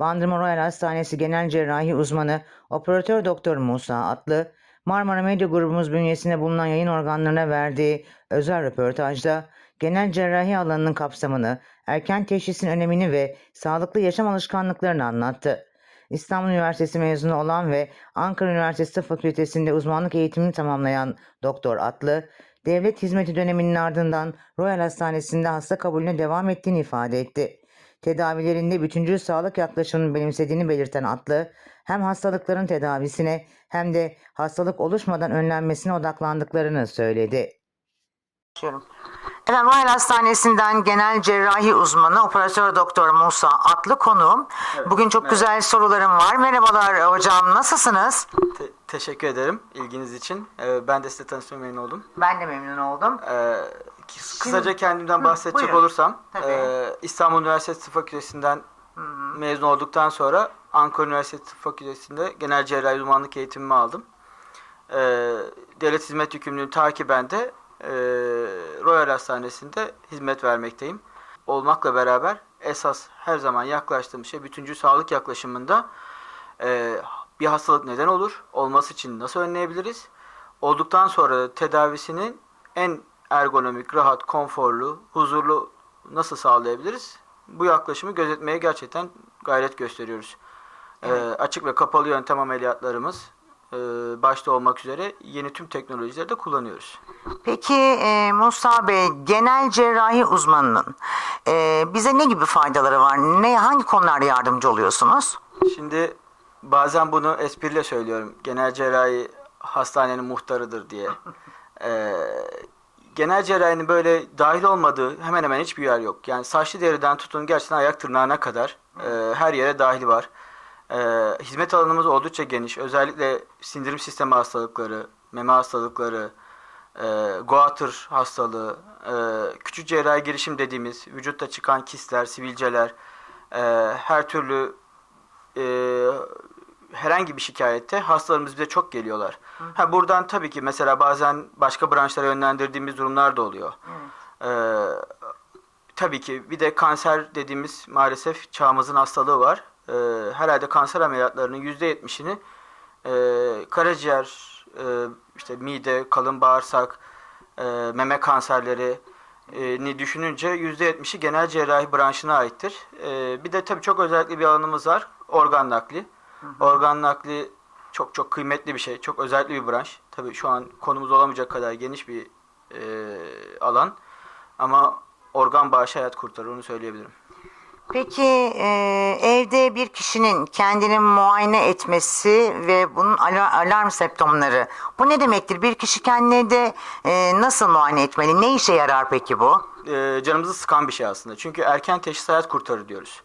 Bandırma Royal Hastanesi Genel Cerrahi Uzmanı Operatör Doktor Musa Atlı, Marmara Medya Grubumuz bünyesinde bulunan yayın organlarına verdiği özel röportajda genel cerrahi alanının kapsamını, erken teşhisin önemini ve sağlıklı yaşam alışkanlıklarını anlattı. İstanbul Üniversitesi mezunu olan ve Ankara Üniversitesi Tıp Fakültesi'nde uzmanlık eğitimini tamamlayan Doktor Atlı, devlet hizmeti döneminin ardından Royal Hastanesi'nde hasta kabulüne devam ettiğini ifade etti. Tedavilerinde bütüncül sağlık yaklaşımını benimsediğini belirten Atlı, hem hastalıkların tedavisine hem de hastalık oluşmadan önlenmesine odaklandıklarını söyledi. Efendim Royal Hastanesi'nden genel cerrahi uzmanı operatör doktor Musa Atlı konuğum. Bugün çok merhaba. güzel sorularım var. Merhabalar hocam nasılsınız? Te- teşekkür ederim ilginiz için. Ee, ben de size tanıştığıma memnun oldum. Ben de memnun oldum. Ee, kısaca kendimden Hı, bahsedecek buyurun. olursan, Tabii. e, İstanbul Üniversitesi Tıp Fakültesinden mezun olduktan sonra Ankara Üniversitesi Tıp Fakültesi'nde genel cerrahi uzmanlık eğitimimi aldım. Ee, devlet hizmet yükümlülüğünü takiben de e, Royal Hastanesi'nde hizmet vermekteyim. Olmakla beraber esas her zaman yaklaştığım şey bütüncül sağlık yaklaşımında e, bir hastalık neden olur, olması için nasıl önleyebiliriz, olduktan sonra da tedavisinin en ergonomik, rahat, konforlu, huzurlu nasıl sağlayabiliriz? Bu yaklaşımı gözetmeye gerçekten gayret gösteriyoruz. E, açık ve kapalı yöntem ameliyatlarımız e, başta olmak üzere yeni tüm teknolojileri de kullanıyoruz. Peki e, Musa Bey genel cerrahi uzmanının e, bize ne gibi faydaları var? Ne hangi konularda yardımcı oluyorsunuz? Şimdi bazen bunu espriyle söylüyorum. Genel cerrahi hastanenin muhtarıdır diye. Ee, genel cerrahinin böyle dahil olmadığı hemen hemen hiçbir yer yok. Yani saçlı deriden tutun gerçekten ayak tırnağına kadar e, her yere dahil var. E, hizmet alanımız oldukça geniş. Özellikle sindirim sistemi hastalıkları, meme hastalıkları, e, goatır hastalığı, e, küçük cerrahi girişim dediğimiz vücutta çıkan kistler, sivilceler, e, her türlü e, herhangi bir şikayette hastalarımız bize çok geliyorlar. Ha buradan tabii ki mesela bazen başka branşlara yönlendirdiğimiz durumlar da oluyor. E, tabii ki bir de kanser dediğimiz maalesef çağımızın hastalığı var. E, herhalde kanser ameliyatlarının %70'ini e, karaciğer, e, işte mide, kalın bağırsak, e, meme kanserleri e, ni düşününce %70'i genel cerrahi branşına aittir. E, bir de tabii çok özellikle bir alanımız var. Organ nakli. Organ nakli çok çok kıymetli bir şey. Çok özellikle bir branş. Tabii şu an konumuz olamayacak kadar geniş bir e, alan. Ama organ bağışı hayat kurtarır onu söyleyebilirim. Peki e, evde bir kişinin kendini muayene etmesi ve bunun ala- alarm semptomları bu ne demektir? Bir kişi kendini de e, nasıl muayene etmeli? Ne işe yarar peki bu? E, canımızı sıkan bir şey aslında. Çünkü erken teşhis hayat kurtarır diyoruz.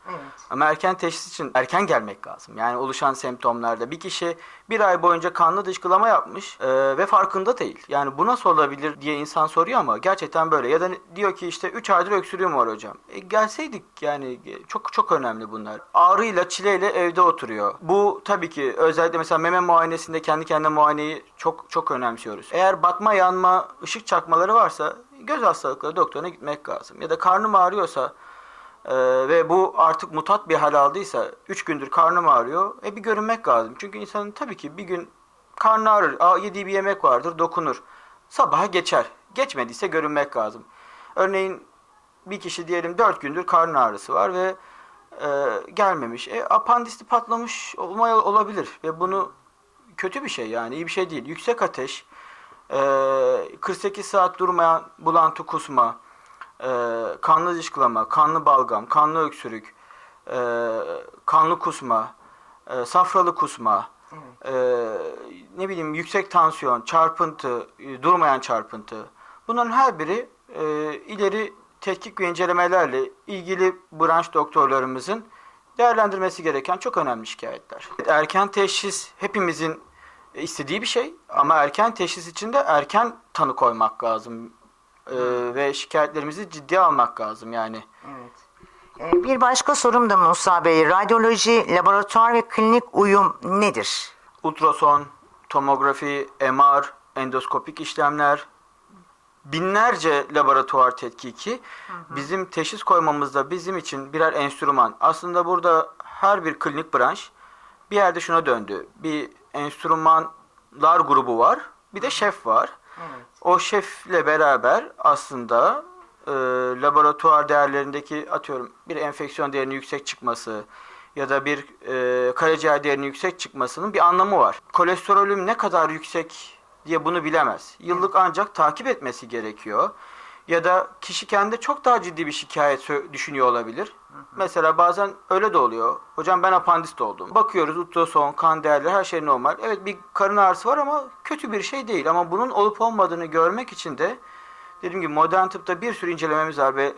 Ama erken teşhis için erken gelmek lazım. Yani oluşan semptomlarda bir kişi bir ay boyunca kanlı dışkılama yapmış e, ve farkında değil. Yani bu nasıl olabilir diye insan soruyor ama gerçekten böyle. Ya da diyor ki işte 3 aydır öksürüğüm var hocam. E, gelseydik yani e, çok çok önemli bunlar. Ağrıyla çileyle evde oturuyor. Bu tabii ki özellikle mesela meme muayenesinde kendi kendine muayeneyi çok çok önemsiyoruz. Eğer batma yanma ışık çakmaları varsa göz hastalıkları doktoruna gitmek lazım. Ya da karnım ağrıyorsa e, ve bu artık mutat bir hal aldıysa 3 gündür karnım ağrıyor. E bir görünmek lazım. Çünkü insanın tabii ki bir gün karnı ağrır. Aa, yediği bir yemek vardır dokunur. Sabaha geçer. Geçmediyse görünmek lazım. Örneğin bir kişi diyelim 4 gündür karın ağrısı var ve e, gelmemiş. E, apandisti patlamış olmaya olabilir ve bunu kötü bir şey yani iyi bir şey değil. Yüksek ateş, e, 48 saat durmayan bulantı kusma, e, kanlı dışkılama, kanlı balgam, kanlı öksürük, e, kanlı kusma, e, safralı kusma, e, ne bileyim yüksek tansiyon, çarpıntı, e, durmayan çarpıntı. Bunların her biri e, ileri tetkik ve incelemelerle ilgili branş doktorlarımızın değerlendirmesi gereken çok önemli şikayetler. Erken teşhis hepimizin istediği bir şey ama erken teşhis için de erken tanı koymak lazım. E, ve şikayetlerimizi ciddiye almak lazım yani. E, bir başka sorum da Musa Bey. Radyoloji, laboratuvar ve klinik uyum nedir? ultrason, tomografi, MR, endoskopik işlemler, binlerce laboratuvar tetkiki bizim teşhis koymamızda bizim için birer enstrüman. Aslında burada her bir klinik branş bir yerde şuna döndü. Bir enstrümanlar grubu var, bir de şef var. O şefle beraber aslında e, laboratuvar değerlerindeki atıyorum bir enfeksiyon değerinin yüksek çıkması ya da bir e, karaciğer değerinin yüksek çıkmasının bir anlamı var. Kolesterolüm ne kadar yüksek diye bunu bilemez. Yıllık ancak takip etmesi gerekiyor. Ya da kişi kendi çok daha ciddi bir şikayet düşünüyor olabilir. Mesela bazen öyle de oluyor. Hocam ben apandisit oldum. Bakıyoruz ultrason, kan değerleri her şey normal. Evet bir karın ağrısı var ama kötü bir şey değil. Ama bunun olup olmadığını görmek için de dediğim gibi modern tıpta bir sürü incelememiz var ve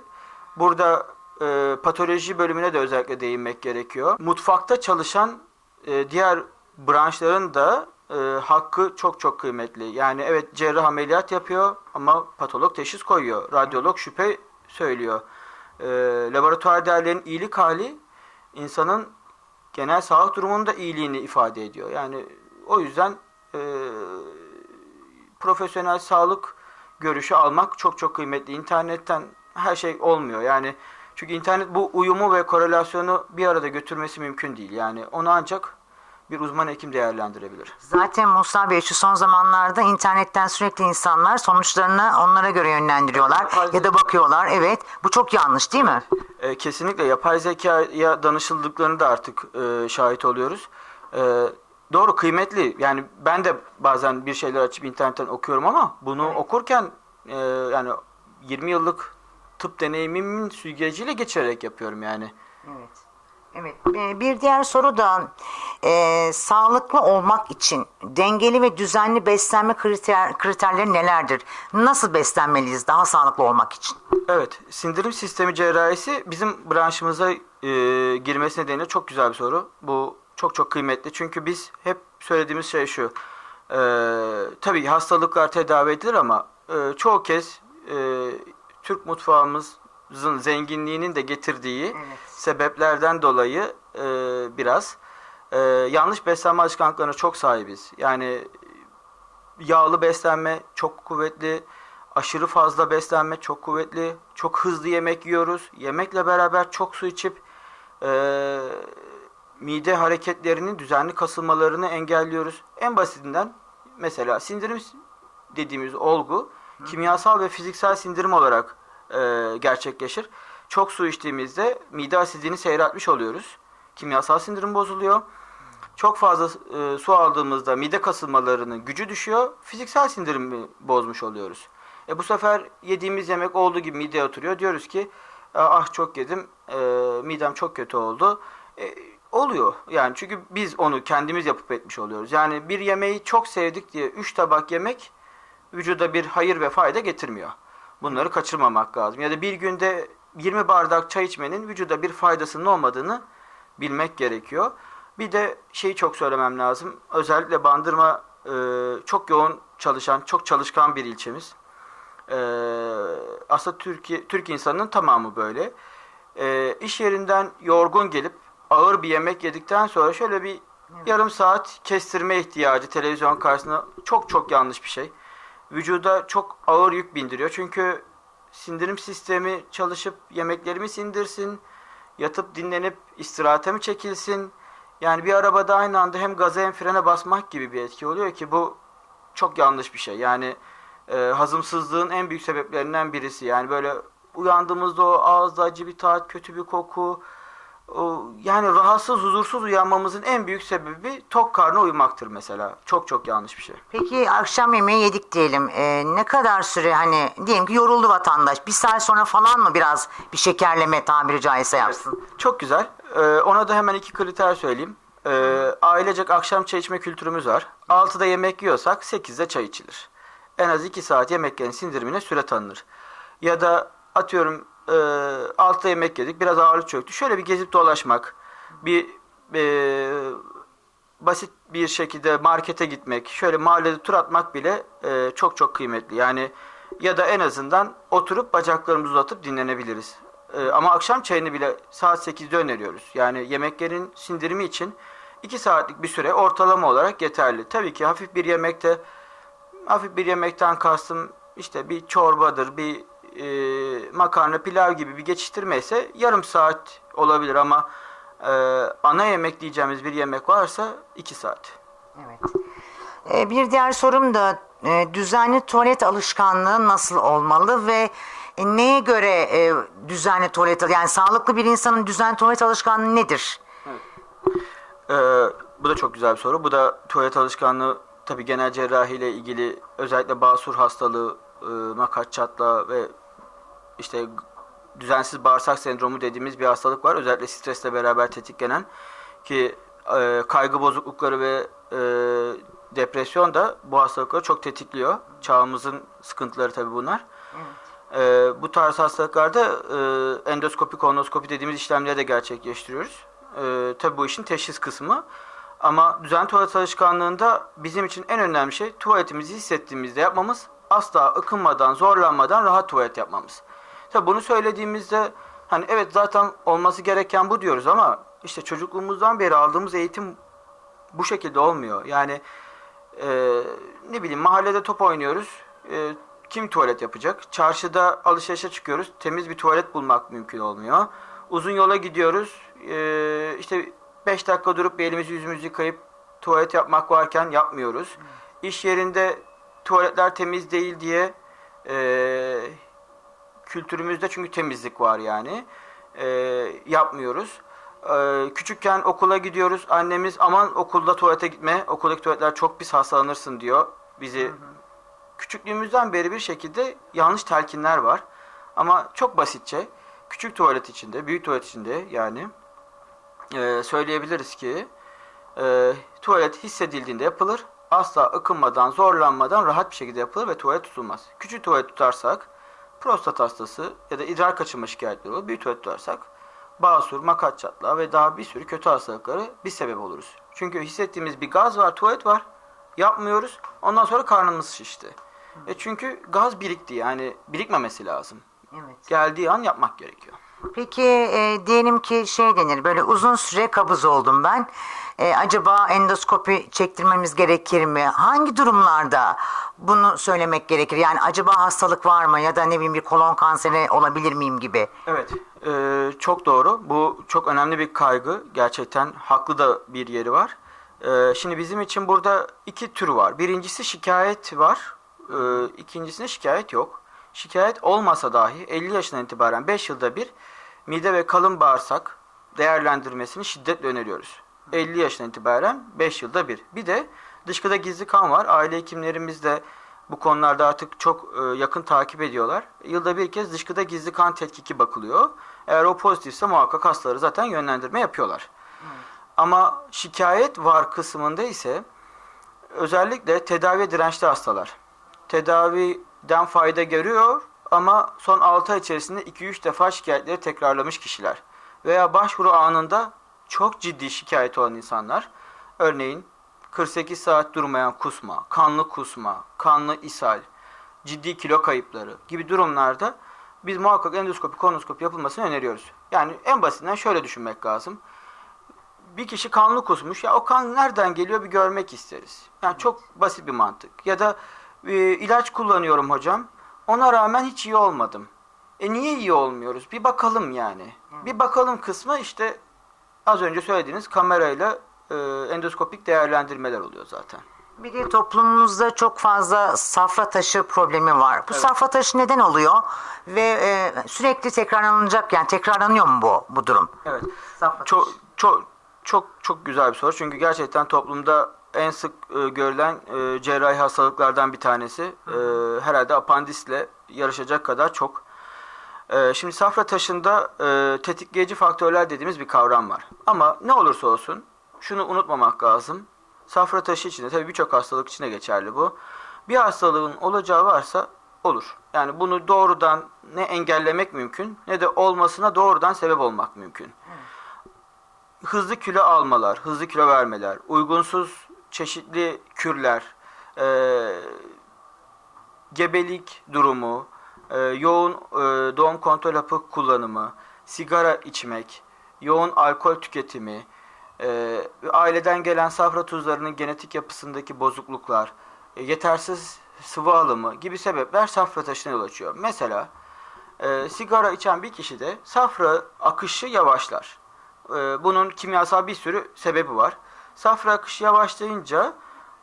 burada e, patoloji bölümüne de özellikle değinmek gerekiyor. Mutfakta çalışan e, diğer branşların da e, hakkı çok çok kıymetli. Yani evet cerrah ameliyat yapıyor ama patolog teşhis koyuyor. Radyolog şüphe söylüyor. E, laboratuvar değerlerinin iyilik hali insanın genel sağlık durumunun da iyiliğini ifade ediyor. Yani o yüzden e, profesyonel sağlık görüşü almak çok çok kıymetli. İnternetten her şey olmuyor. Yani çünkü internet bu uyumu ve korelasyonu bir arada götürmesi mümkün değil. Yani onu ancak bir uzman hekim değerlendirebilir. Zaten Musa Bey şu son zamanlarda internetten sürekli insanlar sonuçlarını onlara göre yönlendiriyorlar Yapay ya da bakıyorlar. Evet bu çok yanlış değil mi? E, kesinlikle yapay zekaya danışıldıklarını da artık e, şahit oluyoruz. E, doğru kıymetli. Yani ben de bazen bir şeyler açıp internetten okuyorum ama bunu okurken e, yani 20 yıllık tıp deneyimimin süzgeciyle geçerek yapıyorum yani. Evet. Evet. Ee, Bir diğer soru da e, sağlıklı olmak için dengeli ve düzenli beslenme kriter, kriterleri nelerdir? Nasıl beslenmeliyiz daha sağlıklı olmak için? Evet, sindirim sistemi cerrahisi bizim branşımıza e, girmesi nedeniyle çok güzel bir soru. Bu çok çok kıymetli çünkü biz hep söylediğimiz şey şu. E, tabii hastalıklar tedavi edilir ama e, çoğu kez e, Türk mutfağımızın zenginliğinin de getirdiği Evet. sebeplerden dolayı e, biraz e, yanlış beslenme alışkanlıklarına çok sahibiz. Yani yağlı beslenme çok kuvvetli, aşırı fazla beslenme çok kuvvetli, çok hızlı yemek yiyoruz. Yemekle beraber çok su içip e, mide hareketlerinin düzenli kasılmalarını engelliyoruz. En basitinden mesela sindirim dediğimiz olgu kimyasal ve fiziksel sindirim olarak e, gerçekleşir. Çok su içtiğimizde mide asidini seyretmiş oluyoruz. Kimyasal sindirim bozuluyor. Çok fazla e, su aldığımızda mide kasılmalarının gücü düşüyor. Fiziksel sindirimi bozmuş oluyoruz. E bu sefer yediğimiz yemek olduğu gibi mideye oturuyor. Diyoruz ki ah çok yedim, e, midem çok kötü oldu. E, oluyor yani çünkü biz onu kendimiz yapıp etmiş oluyoruz. Yani bir yemeği çok sevdik diye 3 tabak yemek vücuda bir hayır ve fayda getirmiyor. Bunları kaçırmamak lazım. Ya da bir günde 20 bardak çay içmenin vücuda bir faydasının olmadığını bilmek gerekiyor. Bir de şeyi çok söylemem lazım. Özellikle Bandırma e, çok yoğun çalışan, çok çalışkan bir ilçemiz. E, aslında Türkiye, Türk insanının tamamı böyle. E, iş yerinden yorgun gelip ağır bir yemek yedikten sonra şöyle bir yarım saat kestirme ihtiyacı televizyon karşısında çok çok yanlış bir şey. Vücuda çok ağır yük bindiriyor. Çünkü sindirim sistemi çalışıp yemeklerimi sindirsin, yatıp dinlenip istirahate mi çekilsin? Yani bir arabada aynı anda hem gaza hem frene basmak gibi bir etki oluyor ki bu çok yanlış bir şey. Yani e, hazımsızlığın en büyük sebeplerinden birisi. Yani böyle uyandığımızda o ağızda acı bir tat, kötü bir koku, yani rahatsız, huzursuz uyanmamızın en büyük sebebi tok karnına uyumaktır mesela. Çok çok yanlış bir şey. Peki akşam yemeği yedik diyelim. Ee, ne kadar süre hani diyelim ki yoruldu vatandaş. Bir saat sonra falan mı biraz bir şekerleme tabiri caizse yapsın? Çok güzel. Ee, ona da hemen iki kriter söyleyeyim. Ee, ailecek akşam çay içme kültürümüz var. 6'da yemek yiyorsak 8'de çay içilir. En az 2 saat yemeklerin sindirimine süre tanınır. Ya da atıyorum e, 6'da yemek yedik biraz ağırlık çöktü. Şöyle bir gezip dolaşmak. Bir e, basit bir şekilde markete gitmek, şöyle mahallede tur atmak bile e, çok çok kıymetli. Yani ya da en azından oturup bacaklarımızı uzatıp dinlenebiliriz. E, ama akşam çayını bile saat 8'de öneriyoruz. Yani yemeklerin sindirimi için 2 saatlik bir süre ortalama olarak yeterli. Tabii ki hafif bir yemekte hafif bir yemekten kastım işte bir çorbadır, bir e, makarna, pilav gibi bir geçiştirme ise yarım saat olabilir ama Ee, ana yemek diyeceğimiz bir yemek varsa 2 saat. Evet. Ee, bir diğer sorum da e, düzenli tuvalet alışkanlığı nasıl olmalı ve e, neye göre e, düzenli tuvalet yani sağlıklı bir insanın düzenli tuvalet alışkanlığı nedir? Ee, bu da çok güzel bir soru. Bu da tuvalet alışkanlığı tabii genel cerrahi ile ilgili özellikle basur hastalığı, e, makat çatlağı ve işte düzensiz bağırsak sendromu dediğimiz bir hastalık var. Özellikle stresle beraber tetiklenen ki e, kaygı bozuklukları ve e, depresyon da bu hastalıkları çok tetikliyor. Çağımızın sıkıntıları tabii bunlar. E, bu tarz hastalıklarda e, endoskopi, kolonoskopi dediğimiz işlemleri de gerçekleştiriyoruz. E, tabii bu işin teşhis kısmı. Ama düzenli tuvalet alışkanlığında bizim için en önemli şey tuvaletimizi hissettiğimizde yapmamız. Asla ıkınmadan, zorlanmadan rahat tuvalet yapmamız. Tabii bunu söylediğimizde hani evet zaten olması gereken bu diyoruz ama işte çocukluğumuzdan beri aldığımız eğitim bu şekilde olmuyor. Yani e, ne bileyim mahallede top oynuyoruz. E, kim tuvalet yapacak? Çarşıda alışverişe çıkıyoruz. Temiz bir tuvalet bulmak mümkün olmuyor. Uzun yola gidiyoruz. E, işte 5 dakika durup bir elimizi yüzümüzü yıkayıp tuvalet yapmak varken yapmıyoruz. İş yerinde tuvaletler temiz değil diye e, kültürümüzde çünkü temizlik var yani. E, yapmıyoruz. E, küçükken okula gidiyoruz. Annemiz aman okulda tuvalete gitme. Okuldaki tuvaletler çok pis hastalanırsın diyor. Bizi küçüklüğümüzden beri bir şekilde yanlış telkinler var. Ama çok basitçe küçük tuvalet içinde, büyük tuvalet içinde yani e, söyleyebiliriz ki e, tuvalet hissedildiğinde yapılır. Asla ıkınmadan, zorlanmadan rahat bir şekilde yapılır ve tuvalet tutulmaz. Küçük tuvalet tutarsak prostat hastası ya da idrar kaçırma şikayetleri olur. Büyük tuvalet tutarsak basur, makat çatlağı ve daha bir sürü kötü hastalıkları bir sebep oluruz. Çünkü hissettiğimiz bir gaz var, tuvalet var. Yapmıyoruz. Ondan sonra karnımız şişti. E çünkü gaz birikti yani birikmemesi lazım. Evet. Geldiği an yapmak gerekiyor. Peki e, diyelim ki şey denir böyle uzun süre kabız oldum ben. E, acaba endoskopi çektirmemiz gerekir mi? Hangi durumlarda bunu söylemek gerekir? Yani acaba hastalık var mı ya da ne bileyim bir kolon kanseri olabilir miyim gibi. Evet, e, çok doğru. Bu çok önemli bir kaygı. Gerçekten haklı da bir yeri var. E, şimdi bizim için burada iki tür var. Birincisi şikayet var. E, ikincisinde şikayet yok. Şikayet olmasa dahi 50 yaşından itibaren 5 yılda bir mide ve kalın bağırsak değerlendirmesini şiddetle öneriyoruz. 50 yaşından itibaren 5 yılda bir. Bir de dışkıda gizli kan var. Aile hekimlerimiz de bu konularda artık çok e, yakın takip ediyorlar. Yılda bir kez dışkıda gizli kan tetkiki bakılıyor. Eğer o pozitifse muhakkak hastaları zaten yönlendirme yapıyorlar. Ama şikayet var kısmında ise özellikle tedaviye dirençli hastalar. Tedaviden fayda görüyor ama son 6 ay içerisinde 2-3 defa şikayetleri tekrarlamış kişiler. Veya başvuru anında çok ciddi şikayet olan insanlar. Örneğin 48 saat durmayan kusma, kanlı kusma, kanlı ishal, ciddi kilo kayıpları gibi durumlarda biz muhakkak endoskopi, kolonoskopi yapılmasını öneriyoruz. Yani en basitinden şöyle düşünmek lazım. Bir kişi kanlı kusmuş. Ya o kan nereden geliyor bir görmek isteriz. Yani çok basit bir mantık. Ya da e, ilaç kullanıyorum hocam. Ona rağmen hiç iyi olmadım. E niye iyi olmuyoruz? Bir bakalım yani. Bir bakalım kısmı işte az önce söylediğiniz kamerayla e, endoskopik değerlendirmeler oluyor zaten. Bir de toplumumuzda çok fazla safra taşı problemi var. Bu safra taşı neden oluyor ve e, sürekli tekrarlanacak yani tekrarlanıyor mu bu bu durum? Evet. Safra Çok çok çok çok güzel bir soru. Çünkü gerçekten toplumda en sık e, görülen e, cerrahi hastalıklardan bir tanesi. E, herhalde apandisle yarışacak kadar çok. E, şimdi safra taşında e, tetikleyici faktörler dediğimiz bir kavram var. Ama ne olursa olsun şunu unutmamak lazım. Safra taşı içinde tabii birçok hastalık içinde geçerli bu. Bir hastalığın olacağı varsa olur. Yani bunu doğrudan ne engellemek mümkün ne de olmasına doğrudan sebep olmak mümkün hızlı kilo almalar, hızlı kilo vermeler, uygunsuz çeşitli kürler, eee, gebelik durumu, eee, yoğun eee, doğum kontrol hapı kullanımı, sigara içmek, yoğun alkol tüketimi, eee, aileden gelen safra tuzlarının genetik yapısındaki bozukluklar, e, yetersiz sıvı alımı gibi sebepler safra taşına yol açıyor. Mesela e, sigara içen bir kişide safra akışı yavaşlar. Ee, bunun kimyasal bir sürü sebebi var. Safra akışı yavaşlayınca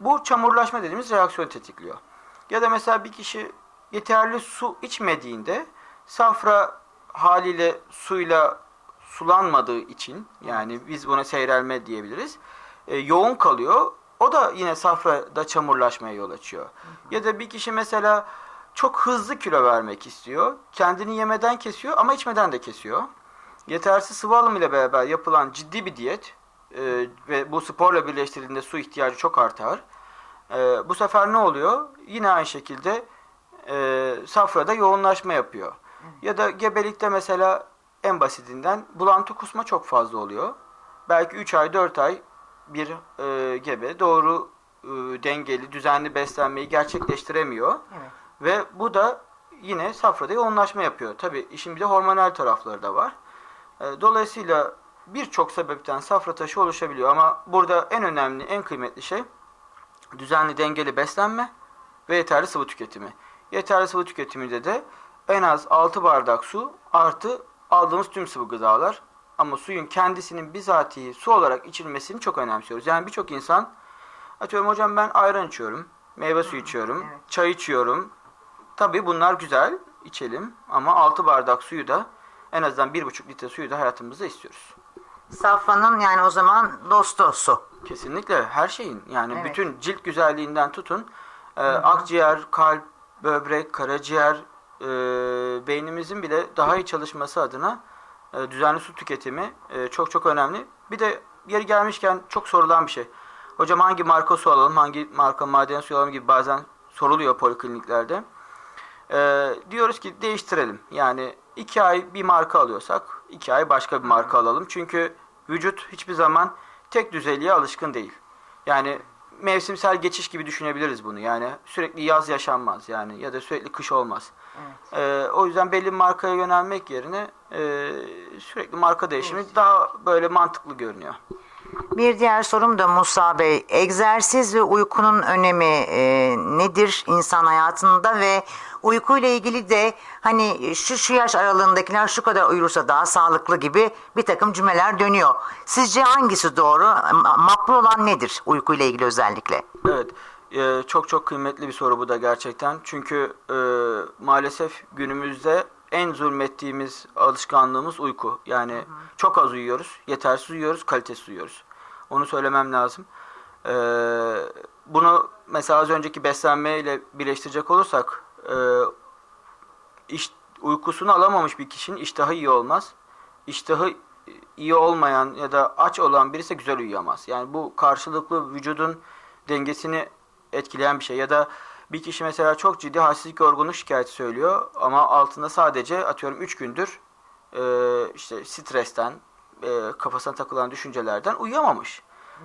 bu çamurlaşma dediğimiz reaksiyon tetikliyor. Ya da mesela bir kişi yeterli su içmediğinde safra haliyle suyla sulanmadığı için yani biz buna seyrelme diyebiliriz. e, yoğun kalıyor. O da yine safrada çamurlaşmaya yol açıyor. Ya da bir kişi mesela çok hızlı kilo vermek istiyor. Kendini yemeden kesiyor ama içmeden de kesiyor. Yetersiz sıvı alım ile beraber yapılan ciddi bir diyet e, ve bu sporla birleştirildiğinde su ihtiyacı çok artar. E, bu sefer ne oluyor? Yine aynı şekilde e, safrada yoğunlaşma yapıyor. Ya da gebelikte mesela en basitinden bulantı kusma çok fazla oluyor. Belki 3 ay 4 ay bir e, gebe doğru e, dengeli düzenli beslenmeyi gerçekleştiremiyor. Evet. Ve bu da yine safrada yoğunlaşma yapıyor. Tabi işin bir de hormonal tarafları da var. E, Dolayısıyla birçok sebepten safra taşı oluşabiliyor ama burada en önemli, en kıymetli şey düzenli dengeli beslenme ve yeterli sıvı tüketimi. Yeterli sıvı tüketiminde de en az 6 bardak su artı aldığımız tüm sıvı gıdalar. Ama suyun kendisinin bizatihi su olarak içilmesini çok önemsiyoruz. Yani birçok insan atıyorum hocam ben ayran içiyorum, meyve suyu içiyorum, evet. çay içiyorum. Tabii bunlar güzel, içelim ama 6 bardak suyu da en azından 1,5 litre suyu da hayatımızda istiyoruz. Safranın yani o zaman dostu su. Kesinlikle her şeyin yani Evet. bütün cilt güzelliğinden tutun e, akciğer, kalp, böbrek, karaciğer e, beynimizin bile daha iyi çalışması adına e, düzenli su tüketimi e, çok çok önemli. Bir de yeri gelmişken çok sorulan bir şey. Hocam hangi marka su alalım, hangi marka maden suyu alalım gibi bazen soruluyor polikliniklerde. E, diyoruz ki değiştirelim. Yani iki ay bir marka alıyorsak iki ay başka bir marka alalım. Çünkü vücut hiçbir zaman tek düzeliğe alışkın değil. Yani mevsimsel geçiş gibi düşünebiliriz bunu. Yani sürekli yaz yaşanmaz yani ya da sürekli kış olmaz. E, o yüzden belli bir markaya yönelmek yerine e, sürekli marka değişimi daha böyle mantıklı görünüyor. Bir diğer sorum da Musa Bey. Egzersiz ve uykunun önemi e, nedir insan hayatında ve uykuyla ilgili de hani şu şu yaş aralığındakiler şu kadar uyursa daha sağlıklı gibi bir takım cümleler dönüyor. Sizce hangisi doğru? Ma- Makbul olan nedir uykuyla ilgili özellikle? Evet. e, çok çok kıymetli bir soru bu da gerçekten. Çünkü e, maalesef günümüzde en zulmettiğimiz alışkanlığımız uyku. Yani çok az uyuyoruz, yetersiz uyuyoruz, kalitesiz uyuyoruz. Onu söylemem lazım. E, bunu mesela az önceki beslenmeyle birleştirecek olursak e, iş, uykusunu alamamış bir kişinin iştahı iyi olmaz. İştahı iyi olmayan ya da aç olan birisi güzel uyuyamaz. Yani bu karşılıklı vücudun dengesini etkileyen bir şey. Ya da bir kişi mesela çok ciddi halsizlik yorgunluk şikayeti söylüyor ama altında sadece atıyorum 3 gündür e, işte stresten, e, kafasına takılan düşüncelerden uyuyamamış.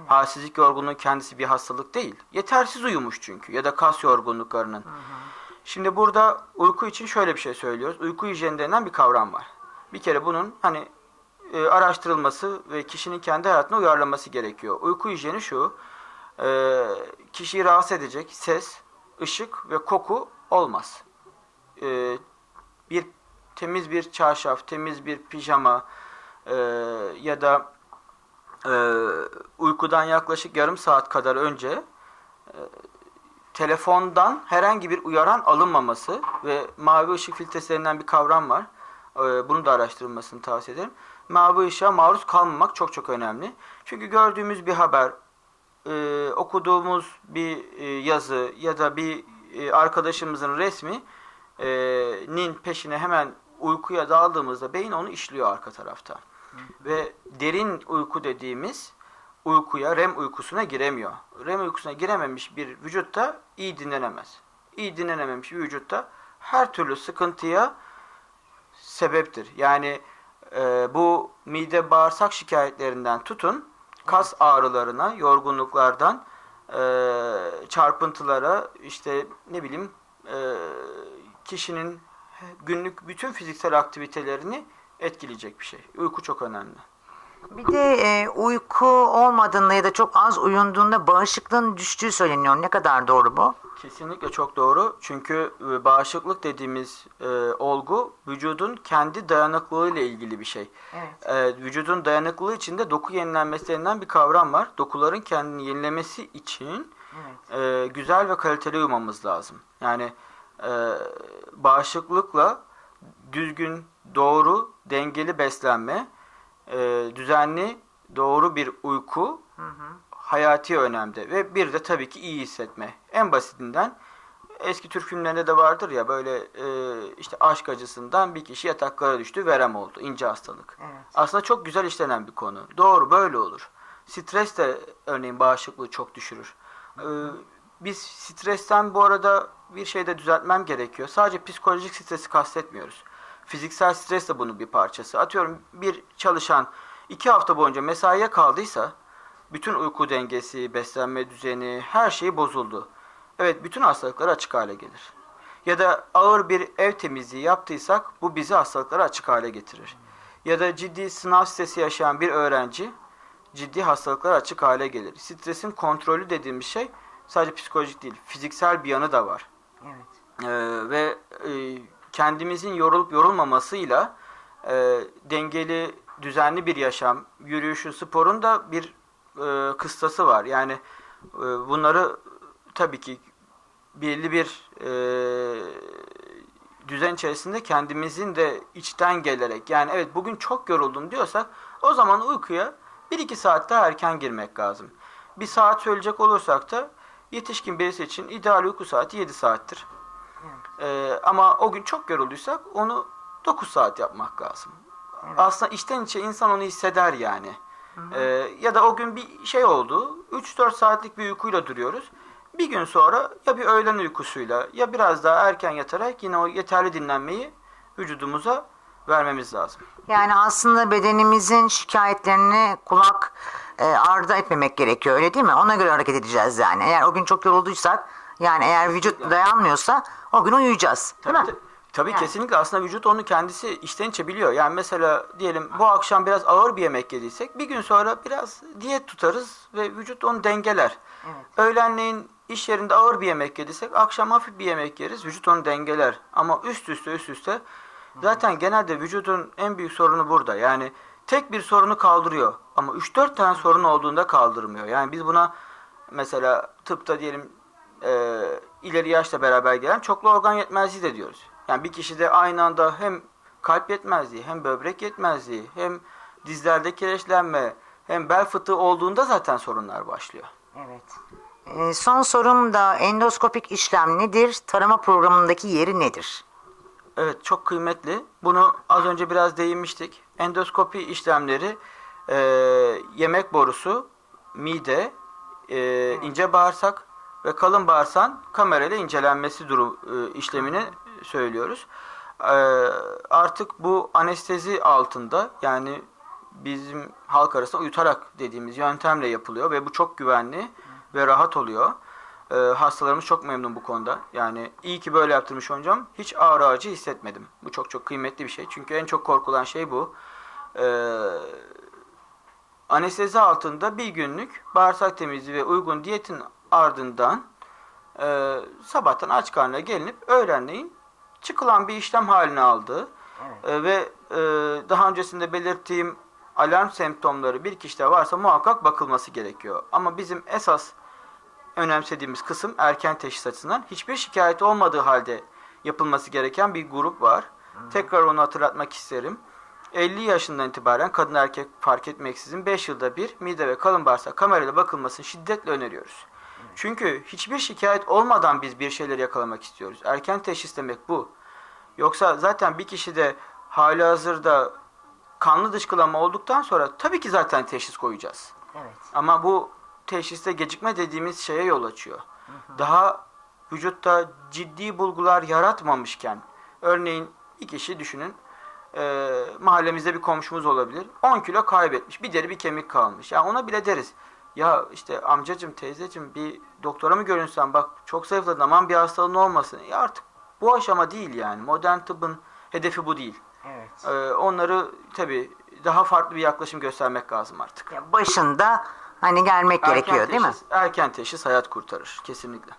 Halsizlik yorgunluğun kendisi bir hastalık değil. Yetersiz uyumuş çünkü ya da kas yorgunluklarının. Şimdi burada uyku için şöyle bir şey söylüyoruz. Uyku hijyeni denen bir kavram var. Bir kere bunun hani e, araştırılması ve kişinin kendi hayatına uyarlaması gerekiyor. Uyku hijyeni şu, e, kişiyi rahatsız edecek ses, ışık ve koku olmaz. E, bir temiz bir çarşaf, temiz bir pijama e, ya da e, uykudan yaklaşık yarım saat kadar önce telefondan herhangi bir uyaran alınmaması ve mavi ışık filtresi denilen bir kavram var. Ee, Bunu da araştırılmasını tavsiye ederim. Mavi ışığa maruz kalmamak çok çok önemli. Çünkü gördüğümüz bir haber, e, okuduğumuz bir e, yazı ya da bir e, arkadaşımızın resmi e, nin peşine hemen uykuya daldığımızda beyin onu işliyor arka tarafta. Ve derin uyku dediğimiz uykuya, REM uykusuna giremiyor. REM uykusuna girememiş bir vücutta iyi dinlenemez. İyi dinlenememiş bir vücutta her türlü sıkıntıya sebeptir. Yani e, bu mide bağırsak şikayetlerinden tutun, kas ağrılarına, yorgunluklardan, e, çarpıntılara, işte ne bileyim e, kişinin günlük bütün fiziksel aktivitelerini etkileyecek bir şey. Uyku çok önemli. Bir de e, uyku olmadığında ya da çok az uyunduğunda bağışıklığın düştüğü söyleniyor. Ne kadar doğru bu? Kesinlikle çok doğru. Çünkü e, bağışıklık dediğimiz e, olgu vücudun kendi dayanıklılığı ile ilgili bir şey. Evet. E, vücudun dayanıklılığı içinde doku yenilenmesi denilen bir kavram var. Dokuların kendini yenilemesi için Evet. e, güzel ve kaliteli uyumamız lazım. Yani e, bağışıklıkla düzgün, doğru, dengeli beslenme, e, düzenli, doğru bir uyku hayati önemde ve bir de tabii ki iyi hissetme. En basitinden eski Türk filmlerinde de vardır ya böyle e, işte aşk acısından bir kişi yataklara düştü, verem oldu, ince hastalık. Evet. Aslında çok güzel işlenen bir konu. Doğru böyle olur. Stres de örneğin bağışıklığı çok düşürür. Ee, biz stresten bu arada bir şey de düzeltmem gerekiyor. Sadece psikolojik stresi kastetmiyoruz. Fiziksel stres de bunun bir parçası. Atıyorum bir çalışan iki hafta boyunca mesaiye kaldıysa bütün uyku dengesi, beslenme düzeni, her şeyi bozuldu. Evet bütün hastalıklar açık hale gelir. Ya da ağır bir ev temizliği yaptıysak bu bizi hastalıklara açık hale getirir. Ya da ciddi sınav stresi yaşayan bir öğrenci ciddi hastalıklara açık hale gelir. Stresin kontrolü dediğimiz şey sadece psikolojik değil, fiziksel bir yanı da var. Evet. Ee, ve e, kendimizin yorulup yorulmamasıyla e, dengeli, düzenli bir yaşam, yürüyüşün, sporun da bir e, kıstası var. Yani e, bunları tabii ki belli bir e, düzen içerisinde kendimizin de içten gelerek yani evet bugün çok yoruldum diyorsak o zaman uykuya 1-2 saat daha erken girmek lazım. Bir saat söyleyecek olursak da yetişkin birisi için ideal uyku saati 7 saattir. Ee, ama o gün çok yorulduysak onu 9 saat yapmak lazım. Aslında içten içe insan onu hisseder yani. Ee, ya da o gün bir şey oldu. 3-4 saatlik bir uykuyla duruyoruz. Bir gün sonra ya bir öğlen uykusuyla ya biraz daha erken yatarak yine o yeterli dinlenmeyi vücudumuza vermemiz lazım. Yani aslında bedenimizin şikayetlerine kulak e, ardı etmemek gerekiyor öyle değil mi? Ona göre hareket edeceğiz yani. Eğer o gün çok yorulduysak yani eğer vücut dayanmıyorsa o gün uyuyacağız. Değil Tabii, mi? ta- tabii Yani. kesinlikle aslında vücut onu kendisi içten içe biliyor. Yani mesela diyelim bu akşam biraz ağır bir yemek yediysek bir gün sonra biraz diyet tutarız ve vücut onu dengeler. Evet. Öğlenleyin iş yerinde ağır bir yemek yediysek akşam hafif bir yemek yeriz vücut onu dengeler. Ama üst üste üst üste zaten genelde vücudun en büyük sorunu burada. Yani tek bir sorunu kaldırıyor ama 3-4 tane sorun olduğunda kaldırmıyor. Yani biz buna mesela tıpta diyelim e, ileri yaşla beraber gelen çoklu organ yetmezliği de diyoruz. Yani bir kişide aynı anda hem kalp yetmezliği, hem böbrek yetmezliği, hem dizlerde kireçlenme, hem bel fıtığı olduğunda zaten sorunlar başlıyor. Evet. E, son sorum da endoskopik işlem nedir? Tarama programındaki yeri nedir? Evet çok kıymetli. Bunu az önce biraz değinmiştik. Endoskopi işlemleri e, yemek borusu, mide, e, ince bağırsak ve kalın bağırsağın kamerayla incelenmesi durum e, işlemini söylüyoruz. E, artık bu anestezi altında yani bizim halk arasında uyutarak dediğimiz yöntemle yapılıyor ve bu çok güvenli ve rahat oluyor. Ee, hastalarımız çok memnun bu konuda. Yani iyi ki böyle yaptırmış hocam. Hiç ağrı acı hissetmedim. Bu çok çok kıymetli bir şey. Çünkü en çok korkulan şey bu. Ee, anestezi altında bir günlük bağırsak temizliği ve uygun diyetin ardından e, sabahtan aç karnına gelinip öğlenleyin çıkılan bir işlem haline aldı. E, ve e, daha öncesinde belirttiğim alarm semptomları bir kişide varsa muhakkak bakılması gerekiyor. Ama bizim esas önemsediğimiz kısım erken teşhis açısından hiçbir şikayet olmadığı halde yapılması gereken bir grup var. Tekrar onu hatırlatmak isterim. 50 yaşından itibaren kadın erkek fark etmeksizin 5 yılda bir mide ve kalın bağırsak kamerayla bakılmasını şiddetle öneriyoruz. Çünkü hiçbir şikayet olmadan biz bir şeyleri yakalamak istiyoruz. Erken teşhis demek bu. Yoksa zaten bir kişide hali hazırda kanlı dışkılama olduktan sonra tabii ki zaten teşhis koyacağız. Evet. Ama bu teşhiste gecikme dediğimiz şeye yol açıyor. Daha vücutta ciddi bulgular yaratmamışken, örneğin bir kişi düşünün, e, mahallemizde bir komşumuz olabilir, 10 kilo kaybetmiş, bir deri bir kemik kalmış. Yani ona bile deriz, ya işte amcacım, teyzecim bir doktora mı görünsen bak çok zayıfladın aman bir hastalığın olmasın. Ya artık bu aşama değil yani, modern tıbbın hedefi bu değil. Evet. Ee, onları tabi daha farklı bir yaklaşım göstermek lazım artık. Başında hani gelmek gerekiyor Erken değil mi? teşhis- Erken teşhis hayat kurtarır kesinlikle.